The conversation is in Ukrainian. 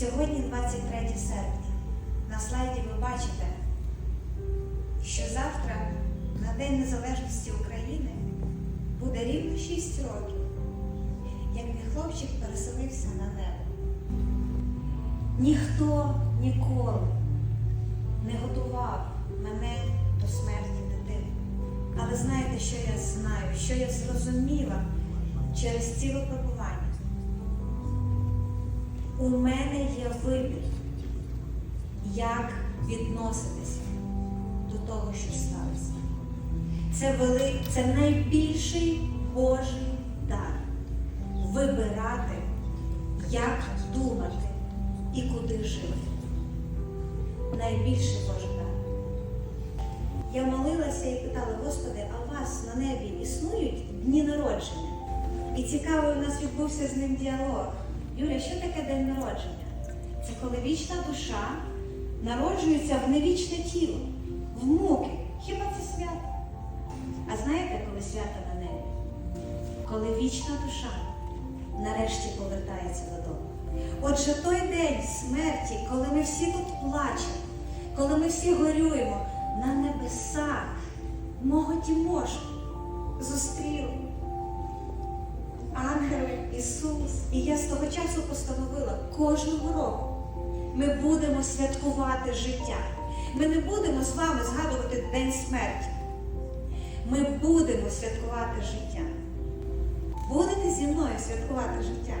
Сьогодні 23 серпня. На слайді ви бачите, що завтра, на День Незалежності України, буде рівно 6 років, як мій хлопчик переселився на небо. Ніхто ніколи не готував мене до смерті дитини. Але знаєте, що я знаю, що я зрозуміла через ці випробування? У мене є вибір, як відноситися до того, що сталося. Це вели... це найбільший Божий дар вибирати, як думати і куди жити. Найбільший Божий дар. Я молилася і питала, Господи, а у вас на небі існують дні народження? І цікавий у нас відбувся з ним діалог. Юля, що таке день народження? Це коли вічна душа народжується в невічне тіло, в муки. Хіба це свято? А знаєте, коли свято на небі? Коли вічна душа нарешті повертається додому. Отже, той день смерті, коли ми всі тут плачемо, коли ми всі горюємо на небесах, мого Тімошку зустріли Ісус. І я з того часу постановила кожного року ми будемо святкувати життя. Ми не будемо з вами згадувати День смерті. Ми будемо святкувати життя. Будете зі мною святкувати життя?